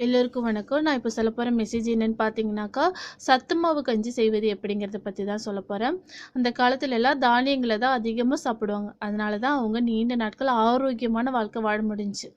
எல்லோருக்கும் வணக்கம். நான் இப்போ சொல்ல போகிற மெசேஜ் என்னென்னு பார்த்தீங்கன்னாக்கா சத்து மாவு கஞ்சி செய்வது எப்படிங்கிறத பற்றி தான் சொல்ல போகிறேன் அந்த காலத்துல எல்லாம் தானியங்களை தான் அதிகமாக சாப்பிடுவாங்க. அதனால தான் அவங்க நீண்ட நாட்கள் ஆரோக்கியமான வாழ்க்கை வாழ முடிஞ்சு.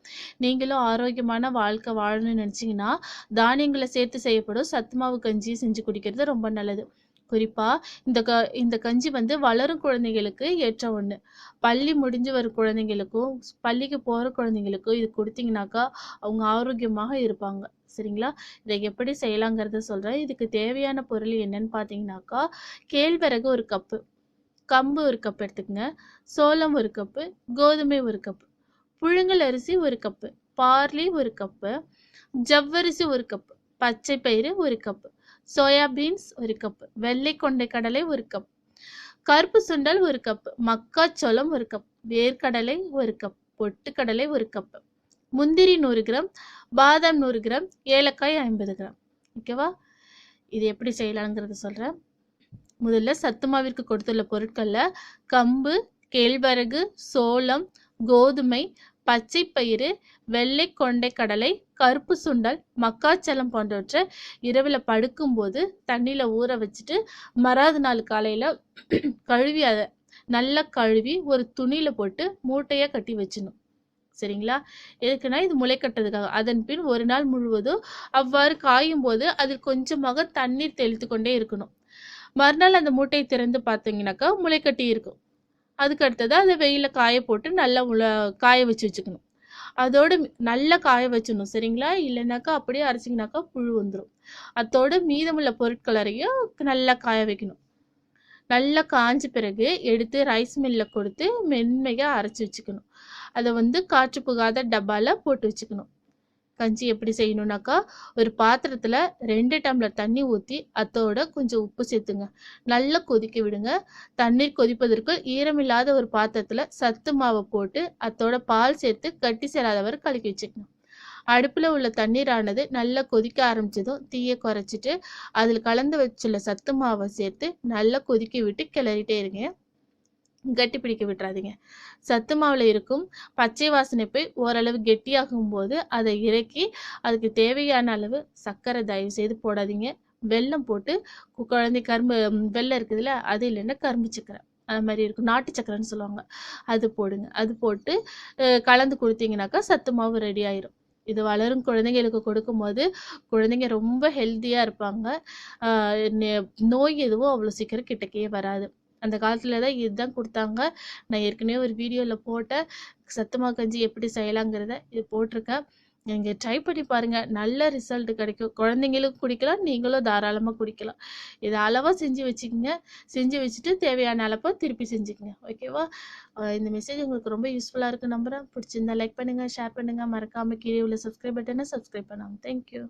நீங்களும் ஆரோக்கியமான வாழ்க்கை வாழணும்னு நினச்சிங்கன்னா தானியங்களை சேர்த்து செய்யப்படும் சத்து மாவு கஞ்சி செஞ்சு குடிக்கிறது ரொம்ப நல்லது. குறிப்பாக இந்த க இந்த கஞ்சி வந்து வளரும் குழந்தைங்களுக்கு ஏற்ற ஒன்று பள்ளி முடிஞ்சு வர குழந்தைங்களுக்கும் பள்ளிக்கு போகிற குழந்தைங்களுக்கும் இது கொடுத்தீங்கனாக்கா அவங்க ஆரோக்கியமாக இருப்பாங்க. சரிங்களா? இதை எப்படி செய்யலாங்கிறத சொல்கிறேன் இதுக்கு தேவையான பொருள் என்னன்னு பார்த்தீங்கன்னாக்கா கேழ்வரகு ஒரு கப்பு கம்பு ஒரு கப் எடுத்துக்கங்க சோளம் ஒரு கப்பு கோதுமை ஒரு கப்பு புழுங்கல் அரிசி ஒரு கப்பு பார்லி ஒரு கப்பு ஜவ்வரிசி ஒரு கப்பு பச்சை பயிறு ஒரு கப்பு சோயா பீன்ஸ் ஒரு கப்பு வெள்ளை கொண்டை கடலை ஒரு கப் கருப்பு சுண்டல் ஒரு கப் மக்காச்சோளம் ஒரு கப் வேர்க்கடலை ஒரு கப் பொட்டுக்கடலை ஒரு கப் முந்திரி நூறு கிராம் பாதாம் நூறு கிராம் ஏலக்காய் ஐம்பது கிராம். ஓகேவா இது எப்படி செய்யலாங்கிறத சொல்கிறேன் முதல்ல சத்து மாவிற்கு கொடுத்துள்ள பொருட்களில் கம்பு கேழ்வரகு சோளம் கோதுமை பச்சை பயிறு வெள்ளை கொண்டை கடலை கருப்பு சுண்டல் மக்காச்சலம் போன்றவற்றை இரவில் படுக்கும்போது தண்ணியில் ஊற வச்சுட்டு மறாவது நாள் காலையில் கழுவி அதை நல்லா கழுவி ஒரு துணியில் போட்டு மூட்டையாக கட்டி வச்சிடணும். சரிங்களா? எதுக்குன்னா இது முளை கட்டுறதுக்காக. அதன் பின் ஒரு நாள் முழுவதும் அவ்வாறு காயும் போது அதில் கொஞ்சமாக தண்ணீர் தெளித்து கொண்டே இருக்கணும். மறுநாள் அந்த மூட்டையை திறந்து பார்த்தீங்கன்னாக்கா முளை கட்டி இருக்கும். அதுக்கு அடுத்தது அதை வெயிலில் காய போட்டு நல்லா உள்ள காய வச்சு வச்சுக்கணும். அதோடு நல்லா காய வச்சிடணும் சரிங்களா? இல்லைனாக்கா அப்படியே அரைச்சிங்கனாக்கா புழு வந்துடும் அதோட மீதமுள்ள பொருட்களையும் நல்லா காய வைக்கணும். நல்லா காஞ்ச பிறகு எடுத்து ரைஸ் மில்லில் கொடுத்து மென்மையாக அரைச்சி வச்சுக்கணும். அதை வந்து காற்று புகாத டப்பாவில் போட்டு வச்சுக்கணும். கஞ்சி எப்படி செய்யணும்னாக்கா ஒரு பாத்திரத்தில் ரெண்டு டம்ளர் தண்ணி ஊற்றி அதோட கொஞ்சம் உப்பு சேர்த்துங்க. நல்லா கொதிக்க விடுங்க. தண்ணீர் கொதிப்பதற்குள் ஈரமில்லாத ஒரு பாத்திரத்தில் சத்து மாவை போட்டு அதோட பால் சேர்த்து கட்டி சேராதவரை கலக்கி வச்சுக்கணும். அடுப்பில் உள்ள தண்ணீரானது நல்லா கொதிக்க ஆரம்பிச்சதும் தீயை குறைச்சிட்டு அதில் கலந்து வச்சுள்ள சத்து மாவை சேர்த்து நல்லா கொதிக்க விட்டு கிளறிட்டே இருங்க. கட்டி பிடிக்க விட்டுறாதீங்க. சத்து மாவில் இருக்கும் பச்சை வாசனை போய் ஓரளவு கெட்டியாகும் போது அதை இறக்கி அதுக்கு தேவையான அளவு சர்க்கரை தயவு செய்து போடாதீங்க. வெல்லம் போட்டு கு- குழந்தை கரும்பு வெள்ளம் இருக்குதுல்ல அது இல்லைன்னா கரும்பு சக்கரை. அது மாதிரி இருக்கும். நாட்டு சக்கரைன்னு சொல்லுவாங்க. அது போடுங்க. அது போட்டு கலந்து கொடுத்தீங்கன்னாக்கா சத்து மாவு ரெடி ஆயிரும். இது வளரும் குழந்தைங்களுக்கு கொடுக்கும்போது குழந்தைங்க ரொம்ப ஹெல்த்தியாக இருப்பாங்க. நெ- நோய் எதுவும் அவ்வளோ சீக்கிரம் கிட்டக்கே வராது. அந்த காலத்தில் தான் இதுதான் கொடுத்தாங்க. நான் ஏற்கனவே ஒரு வீடியோவில் போட்டேன். சத்துமா கஞ்சி எப்படி செய்யலாங்கிறத இது போட்டிருக்கேன். நீங்கள் ட்ரை பண்ணி பாருங்கள் நல்ல ரிசல்ட் கிடைக்கும். குழந்தைங்களுக்கும் குடிக்கலாம். நீங்களும் தாராளமாக குடிக்கலாம். இதை அளவாக செஞ்சு வச்சுக்கோங்க. செஞ்சு வச்சுட்டு தேவையான அளப்பை திருப்பி செஞ்சுக்கோங்க. ஓகேவா இந்த மெசேஜ் உங்களுக்கு ரொம்ப யூஸ்ஃபுல்லாக இருக்குது நம்புகிறேன் பிடிச்சிருந்தா லைக் பண்ணுங்கள் ஷேர் பண்ணுங்கள் மறக்காமல் கீழே உள்ள சப்ஸ்கிரைப் பட்டனை சப்ஸ்கிரைப் பண்ணாமல் தேங்க்யூ